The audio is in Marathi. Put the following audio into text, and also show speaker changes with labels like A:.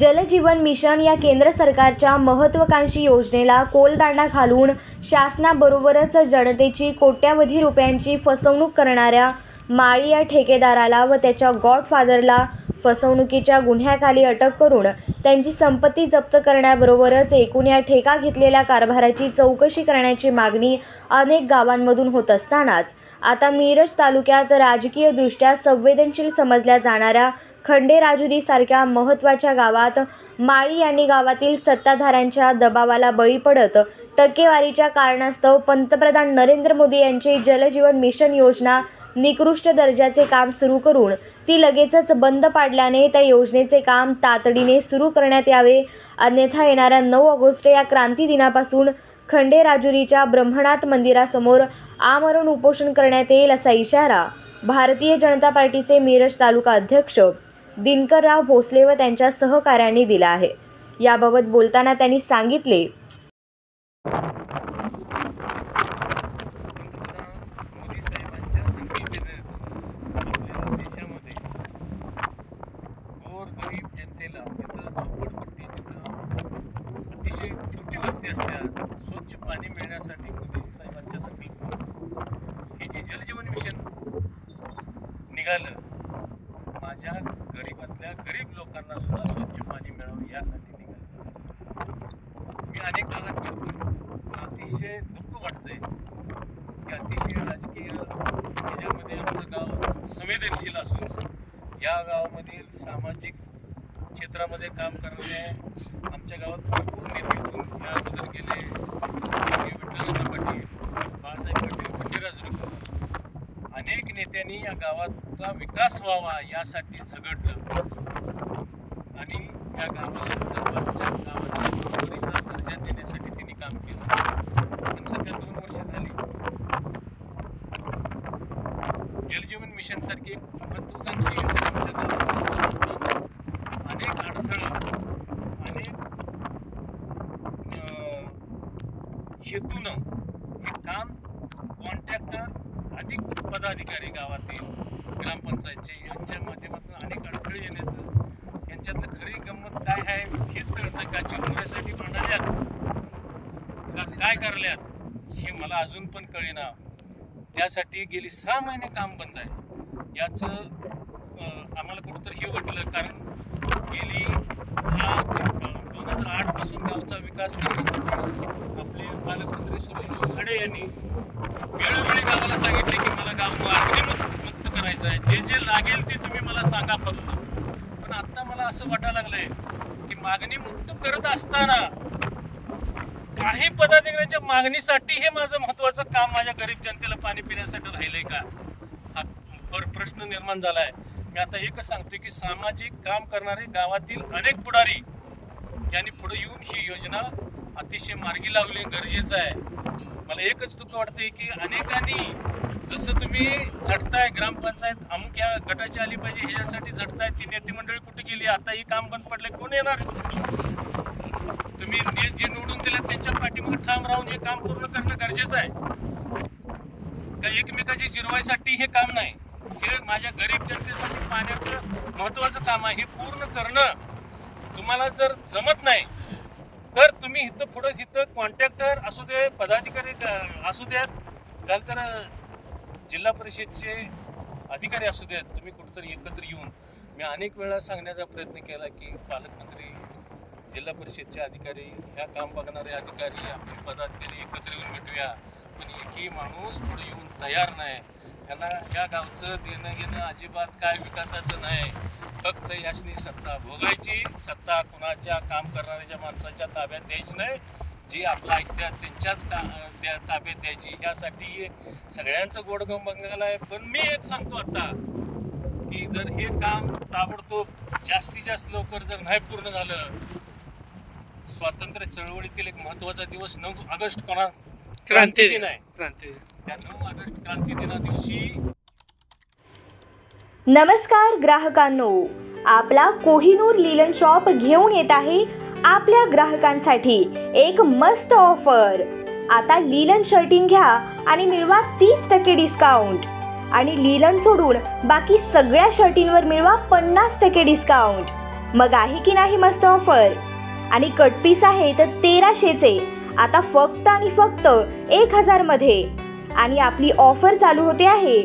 A: जलजीवन मिशन या केंद्र सरकारच्या महत्त्वाकांक्षी योजनेला कोलदांडा घालून शासनाबरोबरच जनतेची कोट्यावधी रुपयांची फसवणूक करणाऱ्या माळी या ठेकेदाराला व त्याच्या गॉडफादरला फसवणुकीच्या गुन्ह्याखाली अटक करून त्यांची संपत्ती जप्त करण्याबरोबरच एकूण या ठेका घेतलेल्या कारभाराची चौकशी करण्याची मागणी अनेक गावांमधून होत असतानाच. आता मिरज तालुक्यात राजकीयदृष्ट्या संवेदनशील समजल्या जाणाऱ्या खंडेराजुरीसारख्या महत्त्वाच्या गावात माळी यांनी गावातील सत्ताधाऱ्यांच्या दबावाला बळी पडत टक्केवारीच्या कारणास्तव पंतप्रधान नरेंद्र मोदी यांची जलजीवन मिशन योजना निकृष्ट दर्जाचे काम सुरू करून ती लगेचच बंद पाडल्याने त्या योजनेचे काम तातडीने सुरू करण्यात यावे. अन्यथा येणाऱ्या नऊ ऑगस्ट या क्रांती दिनापासून खंडेराजुरीच्या ब्रह्मनाथ मंदिरासमोर आमरण उपोषण करण्यात येईल असा इशारा भारतीय जनता पार्टीचे मिरज तालुका अध्यक्ष दिनकरराव भोसले व त्यांच्या सहकाऱ्यांनी दिला आहे. याबाबत बोलताना त्यांनी सांगितले
B: पंतप्रधान मोदी साहेबांच्या संकल्पनेतून आपल्या देशामध्ये गोर गरीब जनतेला जिथं झोपडपट्टी जिथं अतिशय छोटी वस्ती असत्या स्वच्छ पाणी मिळण्यासाठी मोदी साहेबांच्या संकल्पनेतून हे जे जलजीवन मिशन निघालं माझ्या गरीबातल्या गरीब लोकांना सुद्धा स्वच्छ पाणी मिळावं यासाठी निघालं. मी अनेक भागात करतो अतिशय दुःख वाटतंय की अतिशय राजकीय ह्याच्यामध्ये आमचं गाव संवेदनशील असून या गावामधील सामाजिक क्षेत्रामध्ये काम करणारे आमच्या गावात भरपूर नेते या अगोदर गेले स्वर्गीय विठ्ठलांना पाटील बाळासाहेब पाटील खंडेराजुरीकर अनेक नेत्यांनी या गावाचा विकास व्हावा यासाठी झगडलं. आणि या गावाला सर्वांच्या गावाच्या बरोबरीचा दर्जा देण्यासाठी त्यांनी काम केलं पण सध्या दोन वर्ष झाली जलजीवन मिशन सारखी एक महत्वाकांक्षी योजना आमच्या गावात असताना अनेक अडथळं अनेक अं, हेतूनं हे काम कॉन्ट्रॅक्टर अधिक पदाधिकारी गावातील ग्रामपंचायतचे यांच्या माध्यमातून अनेक अडथळे येण्याचं यांच्यातलं खरी गंमत काय आहे हेच कळतं का? चिरमुऱ्यासाठी म्हणाल्यात का काय करल्यात हे मला अजून पण कळेना. त्यासाठी गेली सहा महिने काम बंद आहे. याचं आम्हाला कुठंतरी हे वाटलं कारण गेली हा दोन हजार आठपासून गावचा विकास करण्यासाठी पालकमंत्री सुनील खडे यांनी वेळोवेळी गावाला सांगितले की मला गाव मुक्त करायचं आहे. जे जे लागेल ते तुम्ही मला सांगा फक्त. पण आता मला असं वाटायला लागलंय की मागणी मुक्त करत असताना काही पदाधिकाऱ्यांच्या मागणीसाठी हे माझं महत्वाचं काम माझ्या गरीब जनतेला पाणी पिण्यासाठी राहिलंय का? हा प्रश्न निर्माण झालाय. मी आता एकच सांगतोय की सामाजिक काम करणारे गावातील अनेक पुढारी यांनी पुढे येऊन ही योजना अतिशय मार्गी लावणे गरजेचं आहे. मला एकच दुःख वाटते की अनेकांनी जसं तुम्ही झटताय ग्रामपंचायत अमुक या गटाची आली पाहिजे ह्याच्यासाठी झटताय ती नेते मंडळी कुठे गेली? आता ही काम बंद पडले कोण येणार तुम्ही जे निवडून दिले त्यांच्या पाठीमागे ठाम राहून हे काम पूर्ण करणं गरजेचं आहे. का एकमेकाची जिरवायसाठी हे काम नाही? हे माझ्या गरीब जनतेसाठी पाण्याचं महत्वाचं काम आहे हे पूर्ण करणं. तुम्हाला जर जमत नाही तर तुम्ही इथं पुढं इथं कॉन्ट्रॅक्टर असू दे पदाधिकारी असू द्यात त्यानंतर जिल्हा परिषदचे अधिकारी असू द्यात तुम्ही कुठंतरी एकत्र येऊन मी अनेक वेळा सांगण्याचा प्रयत्न केला की पालकमंत्री जिल्हा परिषदचे अधिकारी ह्या काम बघणारे अधिकारी आपले पदाधिकारी एकत्र येऊन भेटूया. पण एकही माणूस पुढे येऊन तयार नाही. ह्यांना ह्या गावचं देणं घेणं अजिबात काय विकासाचं नाही. फक्त यासनी सत्ता भोगायची सत्ता कुणाच्या काम करणाऱ्याच्या माणसाच्या ताब्यात द्यायची नाही जी आपलं ऐकतात त्यांच्याच का त्या ताब्यात द्यायची. ह्यासाठी सगळ्यांचं गोडगम बंगाल आहे. पण मी एक सांगतो आता की जर हे काम ताबडतोब जास्तीत जास्त लवकर जर नाही पूर्ण झालं स्वातंत्र्य चळवळीतील एक महत्त्वाचा दिवस नऊ ऑगस्ट कोणा क्रांती दिन. आहे.
C: क्रांती
B: त्या नऊ ऑगस्ट क्रांती दिना दिवशी
A: नमस्कार ग्राहकांनो. आपला कोहिनूर लिलन शॉप घेऊन येत आहे आपल्या ग्राहकांसाठी एक मस्त ऑफर. आता लिलन शर्टिंग घ्या आणि मिळवा तीस टक्के डिस्काउंट आणि लिलन सोडून बाकी सगळ्या शर्टींवर मिळवा पन्नास टक्के डिस्काउंट मग आहे की नाही मस्त ऑफर? आणि कटपीस आहे तर तेराशेचे. आता फक्त आणि फक्त एक हजारमध्ये. आणि आपली ऑफर चालू होते आहे